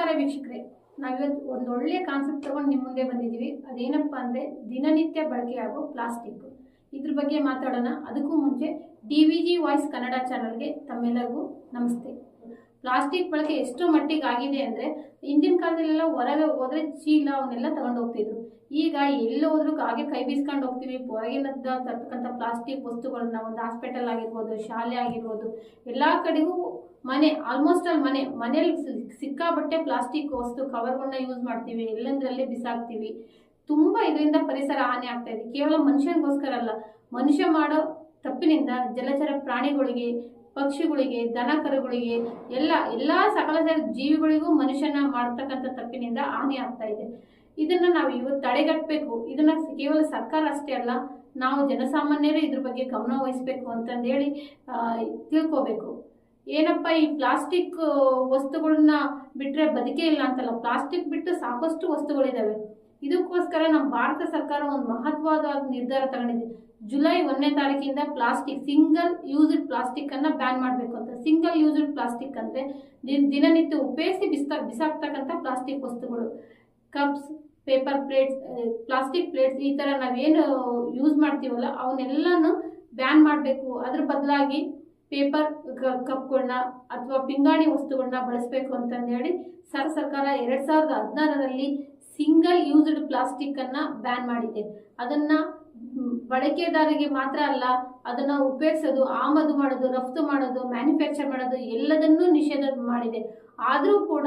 ನಮಸ್ಕಾರ ವೀಕ್ಷಕರೇ, ನಾವಿವತ್ತು ಒಂದು ಒಳ್ಳೆಯ ಕಾನ್ಸೆಪ್ಟ್ ತಗೊಂಡು ನಿಮ್ಮ ಮುಂದೆ ಬಂದಿದ್ದೀವಿ. ಅದೇನಪ್ಪ ಅಂದರೆ ದಿನನಿತ್ಯ ಬಳಕೆಯಾಗೋ ಪ್ಲಾಸ್ಟಿಕ್ ಇದ್ರ ಬಗ್ಗೆ ಮಾತಾಡೋಣ. ಅದಕ್ಕೂ ಮುಂಚೆ D V G voice Kannada ಚಾನಲ್ಗೆ ತಮ್ಮೆಲ್ಲರಿಗೂ ನಮಸ್ತೆ. ಪ್ಲಾಸ್ಟಿಕ್ ಬಳಕೆ ಎಷ್ಟು ಮಟ್ಟಿಗೆ ಆಗಿದೆ ಅಂದರೆ ಹಿಂದಿನ ಕಾಲದಲ್ಲೆಲ್ಲ ಹೊರಗೆ ಹೋದ್ರೆ ಚೀಲ ಅವನ್ನೆಲ್ಲ ತಗೊಂಡು ಹೋಗ್ತಿದ್ರು. ಈಗ ಎಲ್ಲ ಹೋದ್ರೂ ಹಾಗೆ ಕೈ ಬೀಸ್ಕೊಂಡು ಹೋಗ್ತೀವಿ, ಹೊರಗಿನದ್ದ ತರ್ತಕ್ಕಂಥ ಪ್ಲಾಸ್ಟಿಕ್ ವಸ್ತುಗಳನ್ನ ಒಂದು ಹಾಸ್ಪಿಟಲ್ ಆಗಿರ್ಬೋದು, ಶಾಲೆ ಆಗಿರ್ಬೋದು, ಎಲ್ಲ ಕಡೆಗೂ ಮನೆ ಆಲ್ಮೋಸ್ಟ್ ಆಲ್ ಮನೆ ಮನೇಲಿ ಸಿಕ್ಕಾಬಟ್ಟೆ ಪ್ಲಾಸ್ಟಿಕ್ ವಸ್ತು ಕವರ್ಗಳನ್ನ ಯೂಸ್ ಮಾಡ್ತೀವಿ, ಎಲ್ಲಂದ್ರಲ್ಲೇ ಬಿಸಾಕ್ತೀವಿ. ತುಂಬ ಇದರಿಂದ ಪರಿಸರ ಹಾನಿ ಆಗ್ತಾ ಇದೆ. ಕೇವಲ ಮನುಷ್ಯನಿಗೋಸ್ಕರ ಅಲ್ಲ, ಮನುಷ್ಯ ಮಾಡೋ ತಪ್ಪಿನಿಂದ ಜಲಚರ ಪ್ರಾಣಿಗಳಿಗೆ ಪಕ್ಷಿಗಳಿಗೆ ದನ ಕರುಗಳಿಗೆ ಎಲ್ಲ ಎಲ್ಲ ಸಕಲ ಜೀವಿಗಳಿಗೂ ಮನುಷ್ಯನ ಮಾಡ್ತಕ್ಕಂಥ ತಪ್ಪಿನಿಂದ ಹಾನಿ ಆಗ್ತಾ ಇದೆ. ಇದನ್ನ ನಾವು ಇವತ್ತು ತಡೆಗಟ್ಟಬೇಕು ಇದನ್ನ ಕೇವಲ ಸರ್ಕಾರ ಅಷ್ಟೇ ಅಲ್ಲ, ನಾವು ಜನಸಾಮಾನ್ಯರೇ ಇದ್ರ ಬಗ್ಗೆ ಗಮನ ವಹಿಸ್ಬೇಕು ಅಂತಂದೇಳಿ ತಿಳ್ಕೋಬೇಕು. ಏನಪ್ಪ ಈ ಪ್ಲಾಸ್ಟಿಕ್ ವಸ್ತುಗಳನ್ನ ಬಿಟ್ರೆ ಬದುಕೇ ಇಲ್ಲ ಅಂತಲ್ಲ. ಪ್ಲಾಸ್ಟಿಕ್ ಬಿಟ್ಟು ಸಾಕಷ್ಟು ವಸ್ತುಗಳಿದಾವೆ. ಇದಕ್ಕೋಸ್ಕರ ನಮ್ಮ ಭಾರತ ಸರ್ಕಾರ ಒಂದು ಮಹತ್ವದ ನಿರ್ಧಾರ ತಗೊಂಡಿದೆ. ಜುಲೈ ಒಂದನೇ ತಾರೀಕಿಂದ ಪ್ಲಾಸ್ಟಿಕ್, ಸಿಂಗಲ್ ಯೂಸ್ಡ್ ಪ್ಲಾಸ್ಟಿಕ್ ಅನ್ನ ಬ್ಯಾನ್ ಮಾಡಬೇಕು ಅಂತ. ಸಿಂಗಲ್ ಯೂಸ್ಡ್ ಪ್ಲಾಸ್ಟಿಕ್ ಅಂದ್ರೆ ದಿನ, ದಿನನಿತ್ಯ ಉಪಯೋಗಿಸಿ ಬಿಸ್ತಾ, ಬಿಸಾಕ್ತಕ್ಕಂಥ ಪ್ಲಾಸ್ಟಿಕ್ ವಸ್ತುಗಳು. Cups, paper plates plastic plates ಈ ಥರ ನಾವೇನು ಯೂಸ್ ಮಾಡ್ತೀವಲ್ಲ, ಅವನ್ನೆಲ್ಲನೂ ಬ್ಯಾನ್ ಮಾಡಬೇಕು. ಅದ್ರ ಬದಲಾಗಿ ಪೇಪರ್ ಕಪ್ಗಳನ್ನ ಅಥವಾ ಪಿಂಗಾಣಿ ವಸ್ತುಗಳನ್ನ ಬಳಸಬೇಕು ಅಂತಂದೇಳಿ ಸರ್, ಸರ್ಕಾರ ಎರಡು ಸಾವಿರದ ಹದಿನಾರರಲ್ಲಿ ಸಿಂಗಲ್ ಯೂಸ್ಡ್ ಪ್ಲಾಸ್ಟಿಕ್ ಅನ್ನ ಬ್ಯಾನ್ ಮಾಡಿದೆ. ಅದನ್ನ ಬಳಕೆದಾರರಿಗೆ ಮಾತ್ರ ಅಲ್ಲ, ಅದನ್ನ ಉಪಯೋಗಿಸೋದು, ಆಮದು ಮಾಡೋದು, ರಫ್ತು ಮಾಡೋದು, ಮ್ಯಾನುಫ್ಯಾಕ್ಚರ್ ಮಾಡೋದು ಎಲ್ಲದನ್ನೂ ನಿಷೇಧ ಮಾಡಿದೆ. ಆದರೂ ಕೂಡ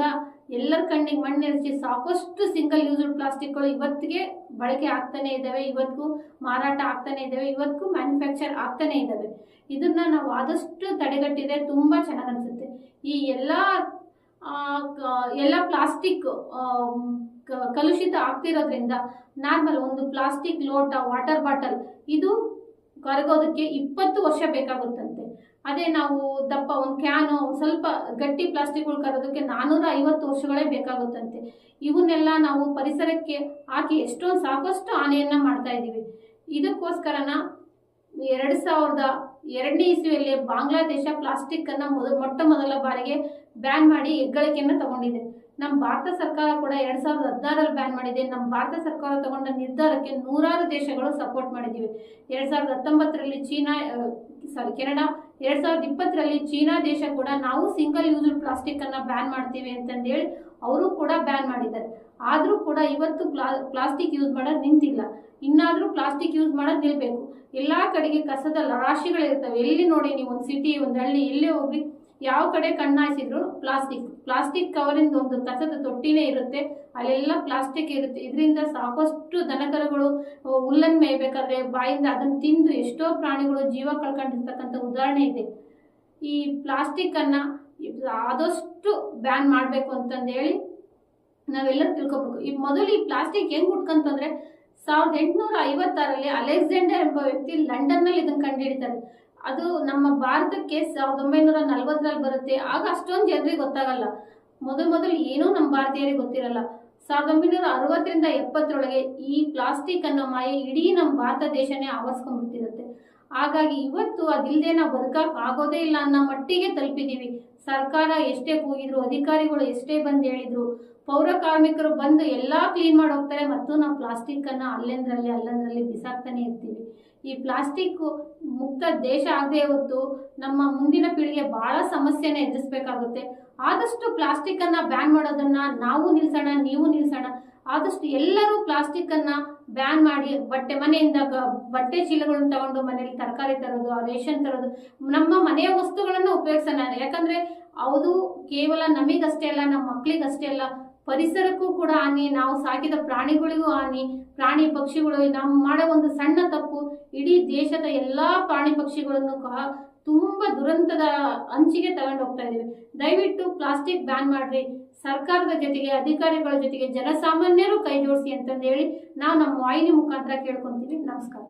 ಎಲ್ಲರ ಕಣ್ಣಿಗೆ ಮಣ್ಣೆರಚಿ ಸಾಕಷ್ಟು ಸಿಂಗಲ್ ಯೂಸ್ಡ್ ಪ್ಲಾಸ್ಟಿಕ್ಗಳು ಇವತ್ತಿಗೆ ಬಳಕೆ ಆಗ್ತಾನೆ ಇದ್ದಾವೆ ಇವತ್ತಿಗೂ ಮಾರಾಟ ಆಗ್ತಾನೆ ಇದ್ದಾವೆ ಇವತ್ತಿಗೂ ಮ್ಯಾನುಫ್ಯಾಕ್ಚರ್ ಆಗ್ತಾನೆ ಇದ್ದಾವೆ ಇದನ್ನ ನಾವು ಆದಷ್ಟು ತಡೆಗಟ್ಟಿದ್ರೆ ತುಂಬಾ ಚೆನ್ನಾಗಿ ಅನ್ಸುತ್ತೆ. ಈ ಎಲ್ಲ ಎಲ್ಲ ಪ್ಲಾಸ್ಟಿಕ್ ಕಲುಷಿತ ಆಗ್ತಿರೋದ್ರಿಂದ ನಾರ್ಮಲ್ ಒಂದು ಪ್ಲಾಸ್ಟಿಕ್ ಲೋಟ, ವಾಟರ್ ಬಾಟಲ್, ಇದು ಕರಗೋದಕ್ಕೆ ಇಪ್ಪತ್ತು ವರ್ಷ ಬೇಕಾಗುತ್ತಂತೆ. ಅದೇ ನಾವು ದಪ್ಪ ಒಂದು ಕ್ಯಾನು, ಸ್ವಲ್ಪ ಗಟ್ಟಿ ಪ್ಲಾಸ್ಟಿಕ್ಗಳು ಕರೋದಕ್ಕೆ ನಾನ್ನೂರ ಐವತ್ತು ವರ್ಷಗಳೇ ಬೇಕಾಗುತ್ತಂತೆ. ಇವನ್ನೆಲ್ಲ ನಾವು ಪರಿಸರಕ್ಕೆ ಹಾಕಿ ಎಷ್ಟೊಂದು ಸಾಕಷ್ಟು ಹಾನಿಯನ್ನು ಮಾಡ್ತಾ ಇದ್ದೀವಿ ಇದಕ್ಕೋಸ್ಕರನ ಎರಡು ಸಾವಿರದ ಎರಡನೇ ಇಸ್ವಿಯಲ್ಲಿ ಬಾಂಗ್ಲಾದೇಶ ಪ್ಲಾಸ್ಟಿಕ್ ಅನ್ನ ಮೊಟ್ಟ ಮೊದಲ ಬಾರಿಗೆ ಬ್ಯಾನ್ ಮಾಡಿ ಹೆಗ್ಗಳಿಕೆಯನ್ನು ತಗೊಂಡಿದೆ. ನಮ್ಮ ಭಾರತ ಸರ್ಕಾರ ಕೂಡ ಎರಡ್ ಸಾವಿರದ ಹದಿನಾರಲ್ಲಿ ಬ್ಯಾನ್ ಮಾಡಿದೆ. ನಮ್ಮ ಭಾರತ ಸರ್ಕಾರ ತಗೊಂಡ ನಿರ್ಧಾರಕ್ಕೆ ನೂರಾರು ದೇಶಗಳು ಸಪೋರ್ಟ್ ಮಾಡಿದ್ದೀವಿ ಎರಡ್ ಸಾವಿರದ ಹತ್ತೊಂಬತ್ತರಲ್ಲಿ ಚೀನಾ ಸಾರಿ ಕೆನಡಾ ಎರಡ್ ಸಾವಿರದ ಇಪ್ಪತ್ತರಲ್ಲಿ ಚೀನಾ ದೇಶ ಕೂಡ ನಾವು ಸಿಂಗಲ್ ಯೂಸ್ ಪ್ಲಾಸ್ಟಿಕ್ ಅನ್ನ ಬ್ಯಾನ್ ಮಾಡ್ತೀವಿ ಅಂತಂದೇಳಿ ಅವರು ಕೂಡ ಬ್ಯಾನ್ ಮಾಡಿದ್ದಾರೆ. ಆದರೂ ಕೂಡ ಇವತ್ತು ಪ್ಲಾ ಪ್ಲಾಸ್ಟಿಕ್ ಯೂಸ್ ಮಾಡೋದು ನಿಂತಿಲ್ಲ. ಇನ್ನಾದರೂ ಪ್ಲಾಸ್ಟಿಕ್ ಯೂಸ್ ಮಾಡೋದು ನಿಲ್ಬೇಕು. ಎಲ್ಲಾ ಕಡೆಗೆ ಕಸದ ರಾಶಿಗಳಿರ್ತವೆ. ಎಲ್ಲಿ ನೋಡಿ ನೀವು ಒಂದು ಸಿಟಿ ಒಂದು ಹಳ್ಳಿ ಎಲ್ಲೇ ಹೋಗ್ಲಿ ಯಾವ ಕಡೆ ಕಣ್ಣಾಯಿಸಿದ್ರು ಪ್ಲಾಸ್ಟಿಕ್ ಪ್ಲಾಸ್ಟಿಕ್ ಕವರಿಂದ ಒಂದು ಕಸದ ತೊಟ್ಟಿನೇ ಇರುತ್ತೆ. ಅಲ್ಲೆಲ್ಲ ಪ್ಲಾಸ್ಟಿಕ್ ಇರುತ್ತೆ. ಇದರಿಂದ ಸಾಕಷ್ಟು ದನಕರುಗಳು ಹುಲ್ಲನ್ನು ಮೇಯ್ಬೇಕಾದ್ರೆ ಬಾಯಿಂದ ಅದನ್ನು ತಿಂದು ಎಷ್ಟೋ ಪ್ರಾಣಿಗಳು ಜೀವ ಕಳ್ಕೊಂಡಿರ್ತಕ್ಕಂಥ ಉದಾಹರಣೆ ಇದೆ. ಈ ಪ್ಲಾಸ್ಟಿಕ್ಕನ್ನು ಆದಷ್ಟು ಬ್ಯಾನ್ ಮಾಡಬೇಕು ಅಂತಂದೇಳಿ ನಾವೆಲ್ಲರೂ ತಿಳ್ಕೊಬೇಕು. ಈ ಮೊದಲು ಈ ಪ್ಲಾಸ್ಟಿಕ್ ಹೆಂಗೆ ಹುಟ್ಕಂತಂದ್ರೆ ಸಾವಿರದ ಎಂಟುನೂರ ಐವತ್ತಾರಲ್ಲಿ ಅಲೆಕ್ಸಾಂಡರ್ ಎಂಬ ವ್ಯಕ್ತಿ ಲಂಡನ್ನಲ್ಲಿ ಇದನ್ನು ಕಂಡುಹಿಡಿತಾರೆ ಅದು ನಮ್ಮ ಭಾರತಕ್ಕೆ ಸಾವಿರದ ಒಂಬೈನೂರ ನಲ್ವತ್ತರಲ್ಲಿ ಬರುತ್ತೆ. ಆಗ ಅಷ್ಟೊಂದು ಜನರಿಗೆ ಗೊತ್ತಾಗಲ್ಲ. ಮೊದಲು ಮೊದಲು ಏನೂ ನಮ್ಮ ಭಾರತೀಯರಿಗೆ ಗೊತ್ತಿರಲ್ಲ. ಸಾವಿರದ ಒಂಬೈನೂರ ಅರವತ್ತರಿಂದ ಎಪ್ಪತ್ತರೊಳಗೆ ಈ ಪ್ಲಾಸ್ಟಿಕ್ ಅನ್ನೋ ಮಾಯೆ ಇಡೀ ನಮ್ಮ ಭಾರತ ದೇಶನೇ ಆವರಿಸ್ಕೊಂಡ್ಬಿಟ್ಟಿರುತ್ತೆ. ಹಾಗಾಗಿ ಇವತ್ತು ಅದಿಲ್ಲದೆ ನಾವು ಬದುಕಕ್ಕೆ ಆಗೋದೇ ಇಲ್ಲ ಅನ್ನೋ ಮಟ್ಟಿಗೆ ತಲುಪಿದ್ದೀವಿ ಸರ್ಕಾರ ಎಷ್ಟೇ ಕೂಗಿದ್ರು, ಅಧಿಕಾರಿಗಳು ಎಷ್ಟೇ ಬಂದು ಹೇಳಿದ್ರು, ಪೌರ ಕಾರ್ಮಿಕರು ಬಂದು ಎಲ್ಲ ಕ್ಲೀನ್ ಮಾಡಿ ಹೋಗ್ತಾರೆ. ಮತ್ತು ನಾವು ಪ್ಲಾಸ್ಟಿಕ್ ಅನ್ನ ಅಲ್ಲೆಂದ್ರಲ್ಲಿ ಅಲ್ಲಂದ್ರಲ್ಲಿ ಬಿಸಾಕ್ತಾನೆ ಇರ್ತೀವಿ. ಈ ಪ್ಲಾಸ್ಟಿಕ್ ಮುಕ್ತ ದೇಶ ಆಗದೆ ಹೊರತು ನಮ್ಮ ಮುಂದಿನ ಪೀಳಿಗೆ ಬಹಳ ಸಮಸ್ಯೆನ ಎದುರಿಸಬೇಕಾಗುತ್ತೆ. ಆದಷ್ಟು ಪ್ಲಾಸ್ಟಿಕ್ ಅನ್ನ ಬ್ಯಾನ್ ಮಾಡೋದನ್ನ ನಾವು ನಿಲ್ಸೋಣ, ನೀವು ನಿಲ್ಸೋಣ. ಆದಷ್ಟು ಎಲ್ಲರೂ ಪ್ಲಾಸ್ಟಿಕ್ ಅನ್ನ ಬ್ಯಾನ್ ಮಾಡಿ ಬಟ್ಟೆ ಮನೆಯಿಂದ ಬಟ್ಟೆ ಚೀಲಗಳನ್ನ ತಗೊಂಡು ಮನೆಯಲ್ಲಿ ತರಕಾರಿ ತರೋದು, ಆ ರೇಷನ್ ತರೋದು, ನಮ್ಮ ಮನೆಯ ವಸ್ತುಗಳನ್ನು ಉಪಯೋಗಿಸೋಣ. ಯಾಕಂದ್ರೆ, ಅದು ಕೇವಲ ನಮಗಷ್ಟೇ ಅಲ್ಲ, ನಮ್ಮ ಮಕ್ಕಳಿಗಷ್ಟೇ ಅಲ್ಲ. ಪರಿಸರಕ್ಕೂ ಕೂಡ ಹಾನಿ, ನಾವು ಸಾಕಿದ ಪ್ರಾಣಿಗಳಿಗೂ ಹಾನಿ, ಪ್ರಾಣಿ ಪಕ್ಷಿಗಳು, ನಾವು ಮಾಡೋ ಒಂದು ಸಣ್ಣ ತಪ್ಪು, ಇಡೀ ದೇಶದ ಎಲ್ಲಾ ಪ್ರಾಣಿ ಪಕ್ಷಿಗಳನ್ನು ಕಹ ತುಂಬಾ ದುರಂತದ ಅಂಚಿಗೆ ತಗೊಂಡು ಹೋಗ್ತಾ ಇದೀವಿ ದಯವಿಟ್ಟು ಪ್ಲಾಸ್ಟಿಕ್ ಬ್ಯಾನ್ ಮಾಡ್ರಿ. ಸರ್ಕಾರದ ಜೊತೆಗೆ, ಅಧಿಕಾರಿಗಳ ಜೊತೆಗೆ ಜನಸಾಮಾನ್ಯರು ಕೈ ಜೋಡಿಸಿ ಅಂತಂದೇಳಿ ನಾವು ನಮ್ಮ ವಾಹಿನಿ ಮುಖಾಂತರ ಕೇಳ್ಕೊಂತೀವಿ. ನಮಸ್ಕಾರ.